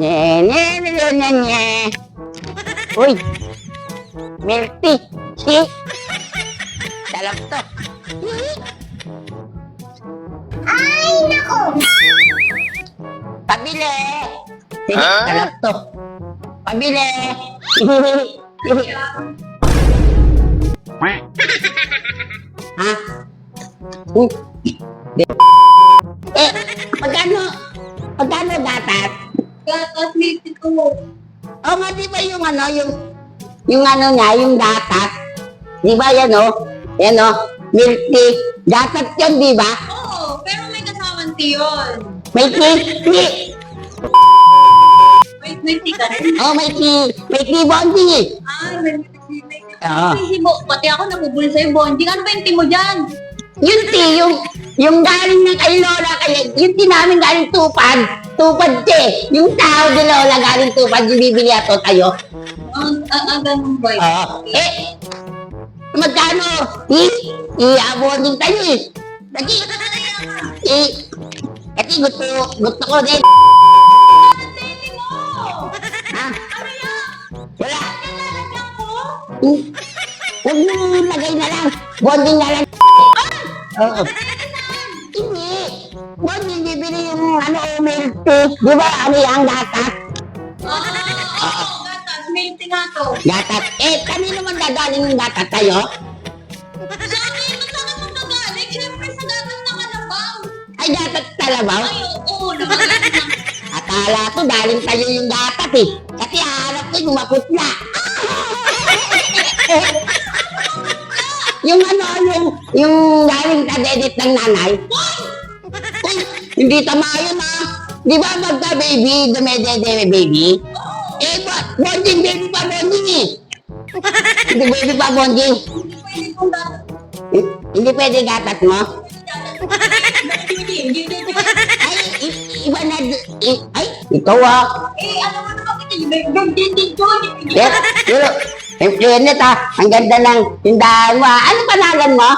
Nye, nye, nye, nye, nye. Uy! Milk tea! Si! Salap to! Ay, nako! Pabili! Sige, salap to! Pabili! ha? Di- Eh, magkano? Magkano dapat? Gatas tea ko. Oo nga, di ba yung ano, yung, yung ano niya, yung datat? Di ba yan o? Yan o, milk tea. Datat yun, di ba? Oo, pero may kasamang tea yun. May tea, tea. May, tea ka rin? Oh, may tea, may tea bonding eh. Ay, may may may Oo. May hibo. Pati ako nabubul sa'yo, Bonding. Ano ba yung tea mo dyan? Yung tea, yung, yung galing ng kay Lola, kaya, yung tea namin galing tupad, tupad te. Yung tao ni Lola galing tupad, yung bibili ato tayo. Ang, ang, ang ganun yun? Oo. Eh, magkano? I, i-aboning tayo eh. Kasi, eh, kasi gusto, gusto ko din. Ha? Yan? Wala. Hmm. Huwag mo lagay na lang. Bonding na lang. Oo. Bibili yung ano, milk tea. Di ba ano yung gatas? Oo, oo, gatas. Milk tea nga to. Gatas. Eh, kanino man dadaling yung gatas tayo? Sa akin, sa akin magagaling? Siyempre sa gatas ng kalabaw. Ay, gatas talabaw? Ay, oo, naman. Akala ko daling tayo yung gatas eh. Kasi harap ko yung maputla. yung ano, yung, yung galing sa dedit ng nanay. Uy, hindi tama yun ah. Di ba magka baby, dumedede baby? Eh, ba, bonding baby pa bonding eh. Hindi baby pa bonding. Eh, Hindi pwede gatas mo. Hindi, hindi, hindi. Ay, i- iba na, i- ay, ikaw ah. Eh, ano mo naman may gagditin ko. Pero, pero, Janet ah, ang ganda ng tindahan mo ah. Ano pangalan mo?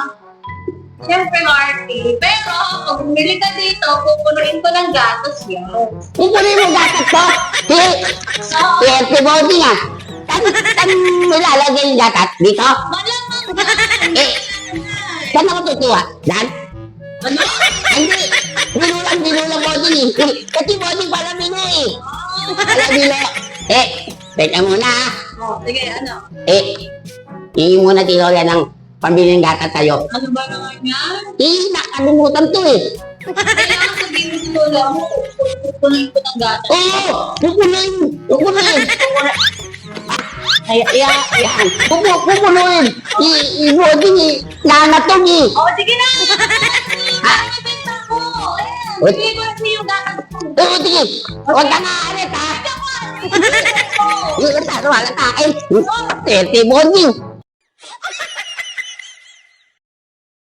Siyempre, Marty. Pero, pag bumili ka dito, pupunuin ko ng gatas yan. Ikunin mo gatas ko. Si, So, si Ate Boding ah. Saan, saan mo lalagay yung gatas? Dito? malamang yan. Eh, saan ako tutuwa? Dan? Ano? Hindi. Binulang, binulang eh. Kasi Boding pala binu eh. Pala binu. Eh, teka muna ah. Oh, sige, ano? Eh, hihingi muna si Lola ng pambili ng gatas sa'yo. Ano ba naman yan? Eh, nakalimutan to eh. Kailangan sabihin mo si Lola mo, pupunuin ko ng gatas. Oo! Pupunuin! Pupunuin! Ay, yan, yan. Pupu, pupunuin! I, i-boarding eh. Nanatog eh. Oh, sige na! Ah. Ayan, bigay ko na sa'yo yung gatas ko. Oo, sige. Huwag ka nga alit ha. Ko! Yung taro, wala ka. Ay, tete boarding.